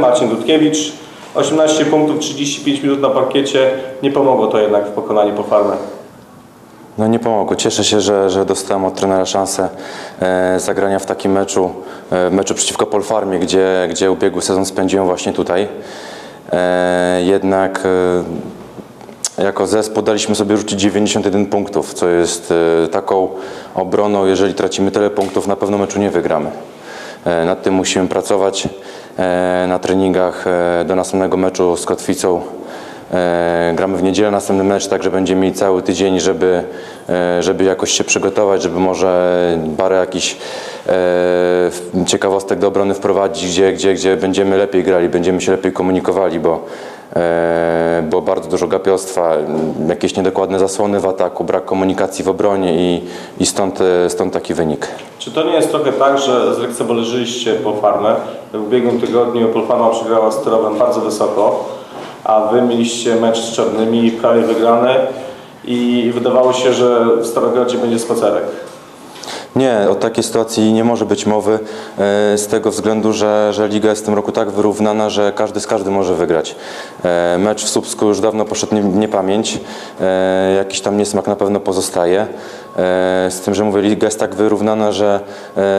Marcin Dudkiewicz, 18 punktów, 35 minut na parkiecie. Nie pomogło to jednak w pokonaniu po farmę. No nie pomogło. Cieszę się, że, że dostałem od trenera szansę e, zagrania w takim meczu, e, meczu przeciwko Polfarmie, gdzie, gdzie ubiegły sezon spędziłem właśnie tutaj. E, jednak e, jako zespół daliśmy sobie rzucić 91 punktów, co jest e, taką obroną, jeżeli tracimy tyle punktów, na pewno meczu nie wygramy. E, nad tym musimy pracować e, na treningach e, do następnego meczu z Kotwicą. Gramy w niedzielę następny mecz, także będziemy mieli cały tydzień, żeby, żeby jakoś się przygotować, żeby może parę jakichś ciekawostek do obrony wprowadzić, gdzie, gdzie, gdzie będziemy lepiej grali, będziemy się lepiej komunikowali, bo było bardzo dużo gapiostwa, jakieś niedokładne zasłony w ataku, brak komunikacji w obronie i, i stąd, e, stąd taki wynik. Czy to nie jest trochę tak, że zlekceważyliście po farmę? W ubiegłym tygodniu Polfarma przegrała z Tyrowem bardzo wysoko, a wy mieliście mecz z Czarnymi prawie wygrany i wydawało się, że w Starogardzie będzie spacerek. Nie, o takiej sytuacji nie może być mowy e, z tego względu, że, że liga jest w tym roku tak wyrównana, że każdy z każdym może wygrać. E, Mecz w Słupsku już dawno poszedł nie- niepamięć, e, jakiś tam niesmak na pewno pozostaje. Z tym, że mówię, liga jest tak wyrównana, że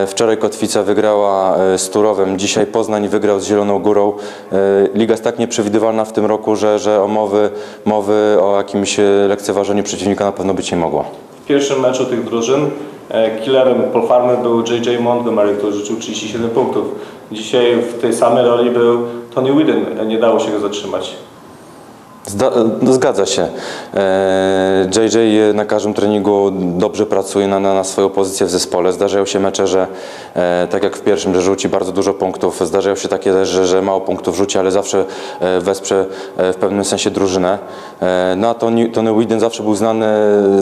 wczoraj Kotwica wygrała z Turowem, dzisiaj Poznań wygrał z Zieloną Górą. Liga jest tak nieprzewidywalna w tym roku, że, że o mowy, mowy o jakimś lekceważeniu przeciwnika na pewno być nie mogło. W pierwszym meczu tych drużyn e, killerem Polfarmy był J.J. Montgomery, który rzucił 37 punktów. Dzisiaj w tej samej roli był Tony Whedon, e, nie dało się go zatrzymać. No zgadza się. E, JJ na każdym treningu dobrze pracuje na, na, swoją pozycję w zespole. Zdarzają się mecze, że e, tak jak w pierwszym, że rzuci bardzo dużo punktów. Zdarzają się takie też, że, że mało punktów rzuci, ale zawsze e, wesprze e, w pewnym sensie drużynę. E, no a Tony, Tony Whedon zawsze był znany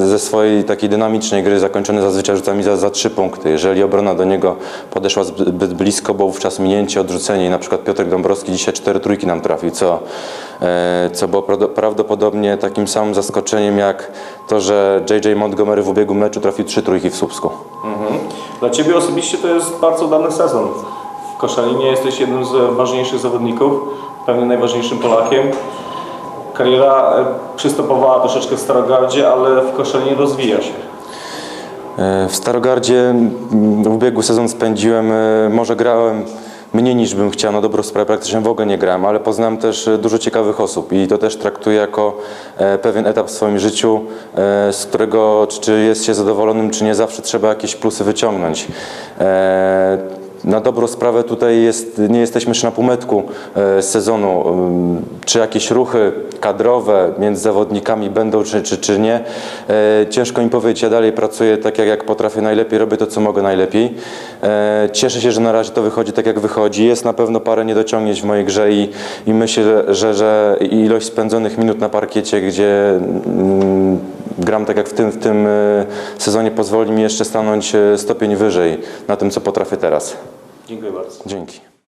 ze swojej takiej dynamicznej gry, zakończony zazwyczaj rzutami za, za trzy punkty. Jeżeli obrona do niego podeszła zbyt blisko, bo wówczas minięcie, odrzucenie i na przykład Piotr Dąbrowski dzisiaj cztery trójki nam trafił, co, e, co było prawdopodobnie takim samym zaskoczeniem jak to, że JJ Montgomery w ubiegłym meczu trafił trzy trójki w Słupsku. Mhm. Dla Ciebie osobiście to jest bardzo udany sezon. W Koszalinie jesteś jednym z ważniejszych zawodników, pewnie najważniejszym Polakiem. Kariera e, przystopowała troszeczkę w Starogardzie, ale w Koszalinie rozwija się. E, W Starogardzie mm, ubiegły sezon spędziłem, e, może grałem mniej niż bym chciał, na dobrą sprawę praktycznie w ogóle nie grałem, ale poznałem też e, dużo ciekawych osób i to też traktuję jako e, pewien etap w swoim życiu, e, z którego czy- czy jest się zadowolonym, czy nie, zawsze trzeba jakieś plusy wyciągnąć. E, Na dobrą sprawę tutaj jest, nie jesteśmy jeszcze na półmetku e, sezonu. Ym, Czy jakieś ruchy kadrowe między zawodnikami będą, czy, czy, czy nie, e, ciężko mi powiedzieć. Ja dalej pracuję tak, jak, jak potrafię najlepiej, robię to, co mogę najlepiej. E, Cieszę się, że na razie to wychodzi tak, jak wychodzi. Jest na pewno parę niedociągnięć w mojej grze i, i myślę, że, że ilość spędzonych minut na parkiecie, gdzie mm, gram tak jak w tym, w tym e, sezonie, pozwoli mi jeszcze stanąć e, stopień wyżej na tym, co potrafię teraz. Dziękuję bardzo. Dzięki.